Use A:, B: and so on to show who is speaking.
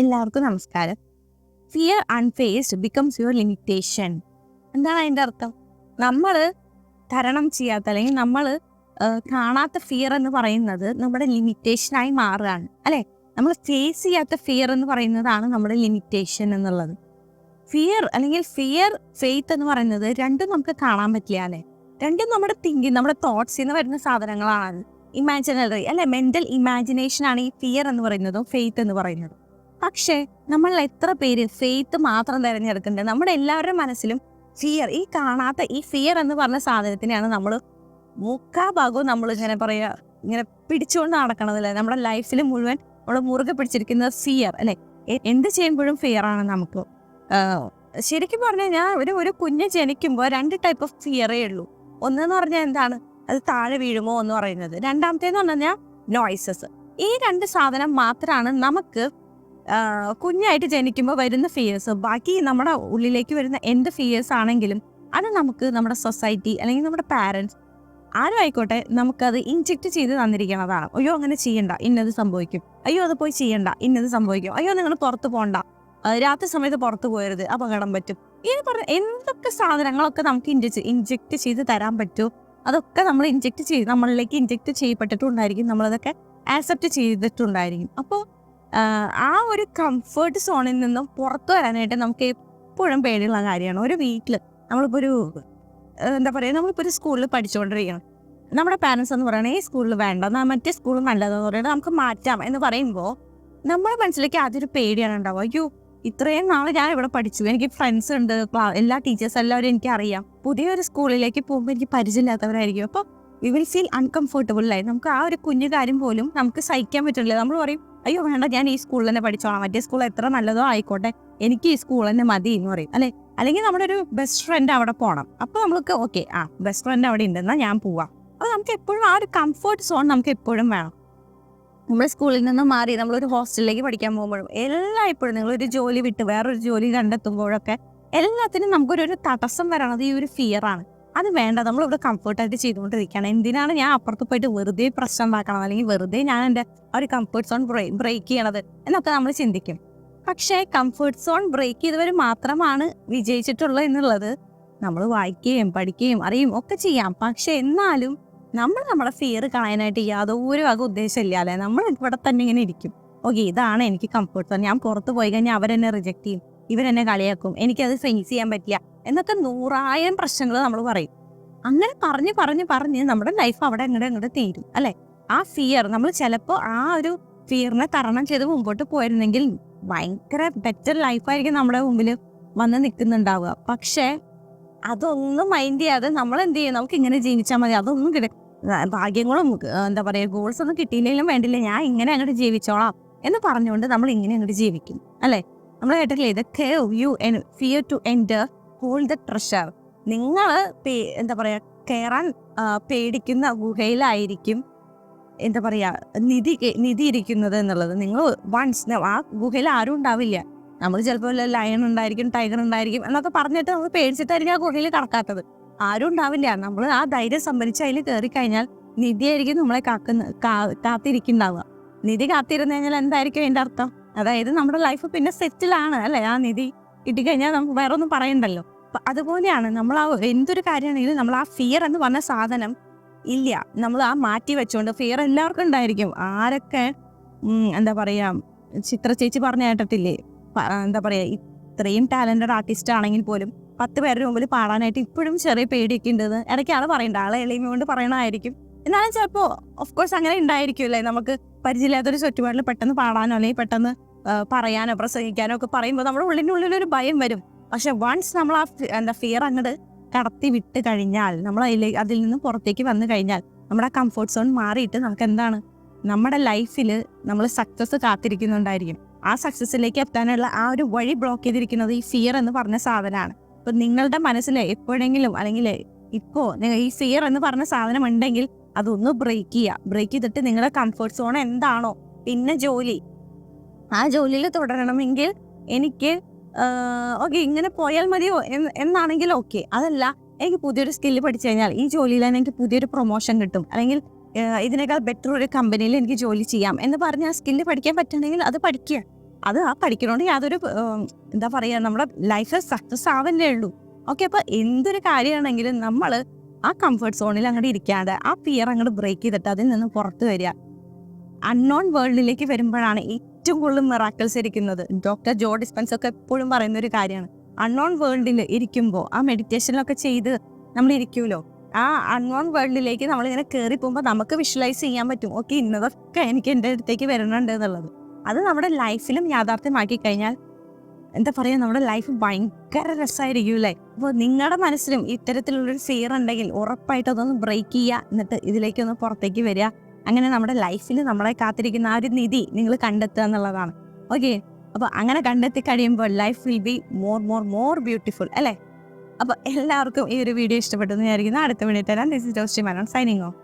A: എല്ലാവർക്കും നമസ്കാരം. Fear unfaced becomes your limitation എന്താണ് അതിന്റെ അർത്ഥം? നമ്മൾ തരണം ചെയ്യാത്ത അല്ലെങ്കിൽ നമ്മൾ കാണാത്ത ഫിയർ എന്ന് പറയുന്നത് നമ്മുടെ ലിമിറ്റേഷനായി മാറുകയാണ്. അല്ലെ? നമ്മൾ ഫേസ് ചെയ്യാത്ത ഫിയർ എന്ന് പറയുന്നതാണ് നമ്മുടെ ലിമിറ്റേഷൻ എന്നുള്ളത്. ഫിയർ അല്ലെങ്കിൽ ഫിയർ ഫെയ്ത്ത് എന്ന് പറയുന്നത് രണ്ടും നമുക്ക് കാണാൻ പറ്റില്ല അല്ലെ? രണ്ടും നമ്മുടെ തിങ്കിങ് നമ്മുടെ തോട്ട്സിൽ നിന്ന് വരുന്ന സാധനങ്ങളാണ്. ഇമാജിനറി അല്ലെ? മെന്റൽ ഇമാജിനേഷൻ ആണ് ഈ ഫിയർ എന്ന് പറയുന്നതും ഫെയ്ത്ത് എന്ന് പറയുന്നതും. പക്ഷേ നമ്മൾ എത്ര പേര് ഫെയ്ത്ത് മാത്രം തിരഞ്ഞെടുക്കുന്നുണ്ട് നമ്മുടെ എല്ലാവരുടെ മനസ്സിലും ഫിയർ ഈ കാണാത്ത ഈ ഫിയർ എന്ന് പറഞ്ഞ സാധനത്തിനെയാണ് നമ്മൾ മുക്കാ ഭാഗവും നമ്മൾ ഇങ്ങനെ പറയുക ഇങ്ങനെ പിടിച്ചുകൊണ്ട് നടക്കണതല്ലേ നമ്മുടെ ലൈഫിൽ മുഴുവൻ നമ്മൾ മുറുകെ പിടിച്ചിരിക്കുന്നത് ഫിയർ അല്ലെ? എന്ത് ചെയ്യുമ്പോഴും ഫിയർ ആണ് നമുക്ക്. ശരിക്കും പറഞ്ഞു കഴിഞ്ഞാൽ ഒരു ഒരു കുഞ്ഞ് ജനിക്കുമ്പോൾ രണ്ട് ടൈപ്പ് ഓഫ് ഫിയറേ ഉള്ളൂ. ഒന്നെന്ന് പറഞ്ഞാൽ എന്താണ്? അത് താഴെ വീഴുമോ എന്ന് പറയുന്നത്. രണ്ടാമത്തേന്ന് പറഞ്ഞു കഴിഞ്ഞാൽ നോയ്സസ് ഈ രണ്ട് സാധനം മാത്രമാണ് നമുക്ക് കുഞ്ഞായിട്ട് ജനിക്കുമ്പോൾ വരുന്ന ഫിയേഴ്സ് ബാക്കി നമ്മുടെ ഉള്ളിലേക്ക് വരുന്ന എന്ത് ഫിയേഴ്സ് ആണെങ്കിലും അത് നമുക്ക് നമ്മുടെ സൊസൈറ്റി അല്ലെങ്കിൽ നമ്മുടെ പാരൻസ് ആരും ആയിക്കോട്ടെ നമുക്കത് ഇൻജെക്ട് ചെയ്ത് തന്നിരിക്കുന്നതാണ് അയ്യോ അങ്ങനെ ചെയ്യണ്ട. ഇന്നത് സംഭവിക്കും. അയ്യോ അത് പോയി ചെയ്യണ്ട. ഇന്നത് സംഭവിക്കും. അയ്യോ നിങ്ങൾ പുറത്ത് പോകണ്ട രാത്രി സമയത്ത് പുറത്ത് പോയരുത് അപകടം പറ്റും. ഇങ്ങനെ പറഞ്ഞ എന്തൊക്കെ സാധനങ്ങളൊക്കെ നമുക്ക് ഇൻജെക്ട് ഇൻജെക്ട് ചെയ്ത് തരാൻ പറ്റുമോ അതൊക്കെ നമ്മൾ ഇൻജെക്ട് ചെയ്ത് നമ്മളിലേക്ക് ഇൻജെക്ട് ചെയ്യപ്പെട്ടിട്ടുണ്ടായിരിക്കും. നമ്മളതൊക്കെ ആക്സെപ്റ്റ് ചെയ്തിട്ടുണ്ടായിരിക്കും. അപ്പോൾ ആ ഒരു കംഫേർട്ട് സോണിൽ നിന്നും പുറത്തു വരാനായിട്ട് നമുക്ക് എപ്പോഴും പേടിയുള്ള കാര്യമാണ്. ഒരു വീട്ടിൽ നമ്മളിപ്പോൾ ഒരു എന്താ പറയുക നമ്മളിപ്പോൾ ഒരു സ്കൂളിൽ പഠിച്ചുകൊണ്ടിരിക്കണം നമ്മുടെ പാരൻസ് എന്ന് പറയുന്നത് ഈ സ്കൂളിൽ വേണ്ട. എന്നാൽ മറ്റേ സ്കൂളിൽ നല്ലതെന്ന് പറയുന്നത് നമുക്ക് മാറ്റാം. എന്ന് പറയുമ്പോൾ നമ്മുടെ മനസ്സിലേക്ക് ആദ്യം ഒരു പേടിയാണ് ഉണ്ടാവുക. അയ്യോ ഇത്രയും നാൾ ഞാൻ ഇവിടെ പഠിച്ചു. എനിക്ക് ഫ്രണ്ട്സ് ഉണ്ട്. എല്ലാ ടീച്ചേഴ്സ് എല്ലാവരും എനിക്ക് അറിയാം. പുതിയൊരു സ്കൂളിലേക്ക് പോകുമ്പോൾ എനിക്ക് പരിചയമില്ലാത്തവരായിരിക്കും. അപ്പോൾ വി വിൽ ഫീൽ അൺകംഫർട്ടബിൾ ആയി നമുക്ക് ആ ഒരു കുഞ്ഞു കാര്യം പോലും നമുക്ക് സഹിക്കാൻ പറ്റില്ല. നമ്മൾ പറയും അയ്യോ വേണ്ട ഞാൻ ഈ സ്കൂളിൽ തന്നെ പഠിച്ചോളാം. മറ്റേ സ്കൂൾ എത്ര നല്ലതോ ആയിക്കോട്ടെ. എനിക്ക് ഈ സ്കൂൾ തന്നെ മതി എന്ന് പറയും. അല്ലെ? അല്ലെങ്കിൽ നമ്മുടെ ഒരു ബെസ്റ്റ് ഫ്രണ്ട് അവിടെ പോകണം അപ്പോൾ നമുക്ക് ഓക്കെ ആ ബെസ്റ്റ് ഫ്രണ്ട് അവിടെ ഉണ്ടെന്നാൽ ഞാൻ പോവാം. അപ്പൊ നമുക്ക് എപ്പോഴും ആ ഒരു കംഫർട്ട് സോൺ നമുക്ക് എപ്പോഴും വേണം. നമ്മൾ സ്കൂളിൽ നിന്ന് മാറി നമ്മളൊരു ഹോസ്റ്റലിലേക്ക് പഠിക്കാൻ പോകുമ്പോഴും എല്ലാം നിങ്ങൾ ഒരു ജോലി വിട്ട് വേറൊരു ജോലി കണ്ടെത്തുമ്പോഴൊക്കെ എല്ലാത്തിനും നമുക്കൊരു തടസ്സം വരണത് ഈ ഒരു ഫിയർ ആണ്. അത് വേണ്ട. നമ്മൾ ഇവിടെ കംഫർട്ടായിട്ട് ചെയ്തുകൊണ്ടിരിക്കുകയാണ്. എന്തിനാണ് ഞാൻ അപ്പുറത്ത് പോയിട്ട് വെറുതെ പ്രശ്നം ഉണ്ടാക്കണം? അല്ലെങ്കിൽ വെറുതെ ഞാൻ എന്റെ ആ ഒരു കംഫർട്ട് സോൺ ബ്രേക്ക് ചെയ്യണത് എന്നൊക്കെ നമ്മൾ ചിന്തിക്കും. പക്ഷേ കംഫർട്ട് സോൺ ബ്രേക്ക് ചെയ്തവർ മാത്രമാണ് വിജയിച്ചിട്ടുള്ളത് എന്നുള്ളത് നമ്മൾ വായിക്കുകയും പഠിക്കുകയും അറിയും ഒക്കെ ചെയ്യാം. പക്ഷെ എന്നാലും നമ്മൾ നമ്മുടെ ഫിയർ കളയാനായിട്ട് യാതൊരു വക ഉദ്ദേശമില്ല അല്ലേ? നമ്മൾ ഇവിടെ തന്നെ ഇങ്ങനെ ഇരിക്കും. ഓക്കെ ഇതാണ് എനിക്ക് കംഫർട്ട് സോൺ ഞാൻ പുറത്ത് പോയി കഴിഞ്ഞാൽ അവരെന്നെ റിജക്റ്റ് ചെയ്യും. ഇവരെന്നെ കളിയാക്കും എനിക്കത് ഫേസ് ചെയ്യാൻ പറ്റില്ല എന്നൊക്കെ നൂറായിരം പ്രശ്നങ്ങൾ നമ്മൾ പറയും. അങ്ങനെ പറഞ്ഞ് പറഞ്ഞ് പറഞ്ഞ് നമ്മുടെ ലൈഫ് അവിടെ അങ്ങോട്ട് അങ്ങോട്ട് തീരും അല്ലെ? ആ ഫിയർ നമ്മൾ ചിലപ്പോൾ ആ ഒരു ഫിയറിനെ തരണം ചെയ്ത് മുമ്പോട്ട് പോയിരുന്നെങ്കിൽ ഭയങ്കര ബെറ്റർ ലൈഫായിരിക്കും നമ്മുടെ മുമ്പിൽ വന്ന് നിൽക്കുന്നുണ്ടാവുക പക്ഷേ അതൊന്നും മൈൻഡ് ചെയ്യാതെ നമ്മൾ എന്ത് ചെയ്യും നമുക്ക് ഇങ്ങനെ ജീവിച്ചാൽ മതി. അതൊന്നും കിട്ടും ഭാഗ്യങ്ങളും എന്താ പറയുക ഗോൾസ് ഒന്നും കിട്ടിയില്ലെങ്കിലും വേണ്ടില്ല. ഞാൻ ഇങ്ങനെ അങ്ങോട്ട് ജീവിച്ചോളാം എന്ന് പറഞ്ഞുകൊണ്ട് നമ്മൾ ഇങ്ങനെ അങ്ങോട്ട് ജീവിക്കും അല്ലേ? നമ്മൾ കേട്ടില്ലേ ഇതൊക്കെ you in fear to enter hold the treasure നിങ്ങൾ എന്താ പറയുക കയറാൻ പേടിക്കുന്ന ഗുഹയിലായിരിക്കും എന്താ പറയുക നിധി നിധി ഇരിക്കുന്നത് എന്നുള്ളത്. നിങ്ങൾ വൺസ് ആ ഗുഹയിൽ ആരും ഉണ്ടാവില്ല. നമ്മൾ ചിലപ്പോൾ ലയൺ ഉണ്ടായിരിക്കും ടൈഗർ ഉണ്ടായിരിക്കും എന്നൊക്കെ പറഞ്ഞിട്ട് നമ്മൾ പേടിച്ചിട്ടായിരിക്കും ആ ഗുഹയിൽ കടക്കാത്തത്. ആരും ഉണ്ടാവില്ല. നമ്മൾ ആ ധൈര്യം സംഭരിച്ച് അതിൽ കയറി കഴിഞ്ഞാൽ നിധിയായിരിക്കും നമ്മളെ കാക്കുന്ന കാത്തിരിക്കുന്നുണ്ടാവുക. നിധി കാത്തിരുന്നു കഴിഞ്ഞാൽ എന്തായിരിക്കും അതിന്റെ അർത്ഥം? അതായത് നമ്മുടെ ലൈഫ് പിന്നെ സെറ്റിലാണ് അല്ലേ? ആ നിധി കിട്ടിക്കഴിഞ്ഞാൽ നമുക്ക് വേറെ ഒന്നും പറയണ്ടല്ലോ അതുപോലെയാണ് നമ്മൾ ആ എന്തൊരു കാര്യമാണെങ്കിലും നമ്മൾ ആ ഫിയർ എന്ന് പറഞ്ഞ സാധനം ഇല്ല. നമ്മൾ ആ മാറ്റി വെച്ചുകൊണ്ട് ഫിയർ എല്ലാവർക്കും ഉണ്ടായിരിക്കും. ആരൊക്കെ എന്താ പറയാ ചിത്ര ചേച്ചി പറഞ്ഞ കേട്ടിട്ടില്ലേ? എന്താ പറയാ ഇത്രയും ടാലന്റഡ് ആർട്ടിസ്റ്റ് ആണെങ്കിൽ പോലും പത്ത് പേരുടെ മുമ്പിൽ പാടാനായിട്ട് ഇപ്പോഴും ചെറിയ പേടിയൊക്കെ ഉണ്ടെന്ന് ഇടയ്ക്ക് ആൾ പറയണ്ട. ആളെ എളിമ കൊണ്ട് പറയണമായിരിക്കും എന്നാലും ചിലപ്പോൾ ഓഫ് കോഴ്സ് അങ്ങനെ ഉണ്ടായിരിക്കുമല്ലേ നമുക്ക് പരിചയമില്ലാത്തൊരു ചുറ്റുപാടിൽ പെട്ടെന്ന് പാടാനോ അല്ലെങ്കിൽ പെട്ടെന്ന് പറയാനോ പ്രസംഗിക്കാനോ ഒക്കെ പറയുമ്പോൾ നമ്മുടെ ഉള്ളിന്റെ ഉള്ളിലൊരു ഭയം വരും. പക്ഷെ വൺസ് നമ്മൾ ആ എന്താ ഫിയർ അങ്ങോട്ട് കടത്തി വിട്ട് കഴിഞ്ഞാൽ നമ്മൾ അതിലെ അതിൽ നിന്ന് പുറത്തേക്ക് വന്നു കഴിഞ്ഞാൽ നമ്മുടെ കംഫർട്ട് സോൺ മാറിയിട്ട് നമുക്ക് എന്താണ്? നമ്മുടെ ലൈഫിൽ നമ്മൾ സക്സസ് കാത്തിരിക്കുന്നുണ്ടായിരിക്കും. ആ സക്സസ്സിലേക്ക് എത്താനുള്ള ആ ഒരു വഴി ബ്ലോക്ക് ചെയ്തിരിക്കുന്നത് ഈ ഫിയർ എന്ന് പറഞ്ഞ സാധനമാണ്. ഇപ്പം നിങ്ങളുടെ മനസ്സിൽ എപ്പോഴെങ്കിലും അല്ലെങ്കിൽ ഇപ്പോ ഈ ഫിയർ എന്ന് പറഞ്ഞ സാധനം ഉണ്ടെങ്കിൽ അതൊന്ന് ബ്രേക്ക് ചെയ്യുക ബ്രേക്ക് ചെയ്തിട്ട് നിങ്ങളുടെ കംഫർട്ട് സോൺ എന്താണോ പിന്നെ ജോലി. ആ ജോലിയിൽ തുടരണമെങ്കിൽ എനിക്ക് ഓക്കെ ഇങ്ങനെ പോയാൽ മതിയോ? എന്നാണെങ്കിൽ ഓക്കെ അതല്ല എനിക്ക് പുതിയൊരു സ്കില്ല് പഠിച്ചു കഴിഞ്ഞാൽ ഈ ജോലിയിൽ തന്നെ എനിക്ക് പുതിയൊരു പ്രൊമോഷൻ കിട്ടും. അല്ലെങ്കിൽ ഇതിനേക്കാൾ ബെറ്റർ ഒരു കമ്പനിയിൽ എനിക്ക് ജോലി ചെയ്യാം എന്ന് പറഞ്ഞ് ആ സ്കില്ല് പഠിക്കാൻ പറ്റണമെങ്കിൽ അത് പഠിക്കുക. അത് ആ പഠിക്കണോണ്ട് യാതൊരു എന്താ പറയുക നമ്മുടെ ലൈഫ് സക്സസ് ആവല്ലേ ഉള്ളൂ. ഓക്കെ അപ്പോൾ എന്തൊരു കാര്യമാണെങ്കിലും നമ്മൾ ആ കംഫർട്ട് സോണിൽ അങ്ങോട്ട് ഇരിക്കാതെ ആ ഫിയർ അങ്ങോട്ട് ബ്രേക്ക് ചെയ്തിട്ട് അതിൽ നിന്ന് പുറത്ത് വരിക. അൺനോൺ വേൾഡിലേക്ക് വരുമ്പോഴാണ് ഏറ്റവും കൂടുതൽ മിറാക്കിൾസ് ഇരിക്കുന്നത്. ഡോക്ടർ ജോ ഡിസ്പെൻസ് ഒക്കെ എപ്പോഴും പറയുന്ന ഒരു കാര്യമാണ്. അൺനോൺ വേൾഡിൽ ഇരിക്കുമ്പോൾ ആ മെഡിറ്റേഷനിലൊക്കെ ചെയ്ത് നമ്മൾ ഇരിക്കുമല്ലോ ആ അൺനോൺ വേൾഡിലേക്ക് നമ്മളിങ്ങനെ കയറി പോകുമ്പോൾ നമുക്ക് വിഷ്വലൈസ് ചെയ്യാൻ പറ്റും. ഓക്കെ ഇന്നതൊക്കെ എനിക്ക് എന്റെ അടുത്തേക്ക് വരുന്നുണ്ട് എന്നുള്ളത്. അത് നമ്മുടെ ലൈഫിലും യാഥാർത്ഥ്യമാക്കി കഴിഞ്ഞാൽ എന്താ പറയുക നമ്മുടെ ലൈഫ് ഭയങ്കര രസമായിരിക്കും അല്ലേ അപ്പോൾ നിങ്ങളുടെ മനസ്സിലും ഇത്തരത്തിലുള്ളൊരു ഫിയർ ഉണ്ടെങ്കിൽ ഉറപ്പായിട്ട് അതൊന്ന് ബ്രേക്ക് ചെയ്യുക എന്നിട്ട് ഇതിലേക്കൊന്ന് പുറത്തേക്ക് വരിക അങ്ങനെ നമ്മുടെ ലൈഫിൽ നമ്മളെ കാത്തിരിക്കുന്ന ആ ഒരു നിധി നിങ്ങൾ കണ്ടെത്തുക എന്നുള്ളതാണ്. ഓക്കെ അപ്പോൾ അങ്ങനെ കണ്ടെത്തി കഴിയുമ്പോൾ life will be more more more beautiful അല്ലേ? അപ്പോൾ എല്ലാവർക്കും ഈ ഒരു വീഡിയോ ഇഷ്ടപ്പെട്ടെന്ന് വിചാരിക്കുന്നു. അടുത്ത വീഡിയോ തരാം. ദിസ് ഇസ് ജോസ്റ്റി മാനോൺ സൈനിങ് ഓഫ്